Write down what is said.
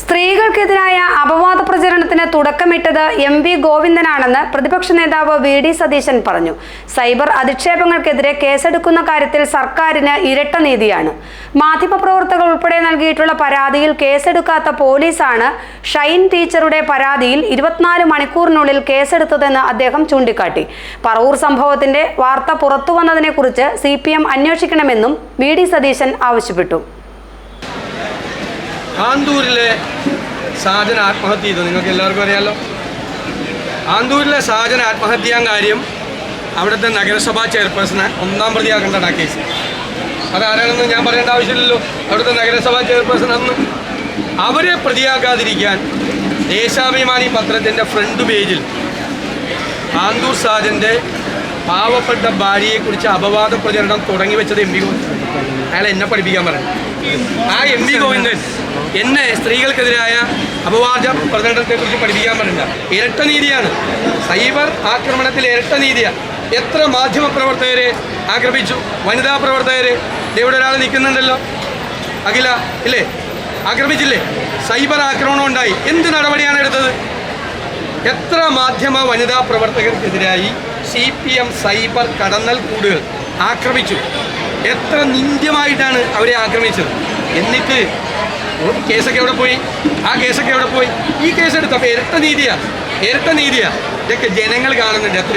സ്ത്രീകൾക്കെതിരായ അപവാദ പ്രചരണത്തിന് തുടക്കമിട്ടത് എം വി ഗോവിന്ദനാണെന്ന് പ്രതിപക്ഷ നേതാവ് വി ഡി സതീശൻ പറഞ്ഞു. സൈബർ അധിക്ഷേപങ്ങൾക്കെതിരെ കേസെടുക്കുന്ന കാര്യത്തിൽ സർക്കാരിന് ഇരട്ട നീതിയാണ്. മാധ്യമപ്രവർത്തകർ ഉൾപ്പെടെ നൽകിയിട്ടുള്ള പരാതിയിൽ കേസെടുക്കാത്ത പോലീസാണ് ഷൈൻ ടീച്ചറുടെ പരാതിയിൽ ഇരുപത്തിനാല് മണിക്കൂറിനുള്ളിൽ കേസെടുത്തതെന്ന് അദ്ദേഹം ചൂണ്ടിക്കാട്ടി. പറവൂർ സംഭവത്തിന്റെ വാർത്ത പുറത്തുവന്നതിനെക്കുറിച്ച് സി പി എം അന്വേഷിക്കണമെന്നും വി ഡി സതീശൻ ആവശ്യപ്പെട്ടു. ആന്തൂരിലെ സാജൻ ആത്മഹത്യ ചെയ്തു. നിങ്ങൾക്ക് എല്ലാവർക്കും അറിയാമല്ലോ ആന്തൂരിലെ സാജൻ ആത്മഹത്യ കാര്യം അവിടുത്തെ നഗരസഭാ ചെയർപേഴ്സണെ ഒന്നാം പ്രതിയാക്കേണ്ടതാണ് ആ കേസ് അതാരാണെന്ന് ഞാൻ പറയേണ്ട ആവശ്യമില്ലല്ലോ. അവിടുത്തെ നഗരസഭാ ചെയർപേഴ്സൺ അന്ന് അവരെ പ്രതിയാക്കാതിരിക്കാൻ ദേശാഭിമാനി പത്രത്തിന്റെ ഫ്രണ്ട് പേജിൽ ആന്തൂർ സാജന്റെ പാവപ്പെട്ട ഭാര്യയെക്കുറിച്ച് അപവാദ പ്രചരണം തുടങ്ങി വെച്ചത് എം പി അയാൾ എന്നെ പഠിപ്പിക്കാൻ പറഞ്ഞു. ആ എം വി ഗോവിന്ദൻ എന്നെ സ്ത്രീകൾക്കെതിരായ അപവാദ പ്രചരണത്തെക്കുറിച്ച് പഠിപ്പിക്കാൻ പറഞ്ഞില്ല ഇരട്ട നീതിയാണ്. സൈബർ ആക്രമണത്തിൽ ഇരട്ട നീതിയാണ് എത്ര മാധ്യമ പ്രവർത്തകരെ ആക്രമിച്ചു. വനിതാ പ്രവർത്തകരെ ഇവിടെ ഒരാൾ നിൽക്കുന്നുണ്ടല്ലോ. അഖില ഇല്ലേ? ആക്രമിച്ചില്ലേ? സൈബർ ആക്രമണം ഉണ്ടായി. എന്ത് നടപടിയാണ് എടുത്തത്? എത്ര മാധ്യമ വനിതാ പ്രവർത്തകർക്കെതിരായി സി പി എം സൈബർ കടന്നൽ കൂടുകൾ ആക്രമിച്ചു. എത്ര നിന്ദ്യമായിട്ടാണ് അവരെ ആക്രമിച്ചത്. എന്നിട്ട് കേസൊക്കെ എവിടെ പോയി? ആ കേസൊക്കെ എവിടെ പോയി? ഈ കേസ് എടുത്തപ്പോൾ ഇരട്ട നീതിയാണ് ഇരട്ട നീതിയാണ് ഇതൊക്കെ ജനങ്ങൾ കാണുന്നുണ്ട് എത്ര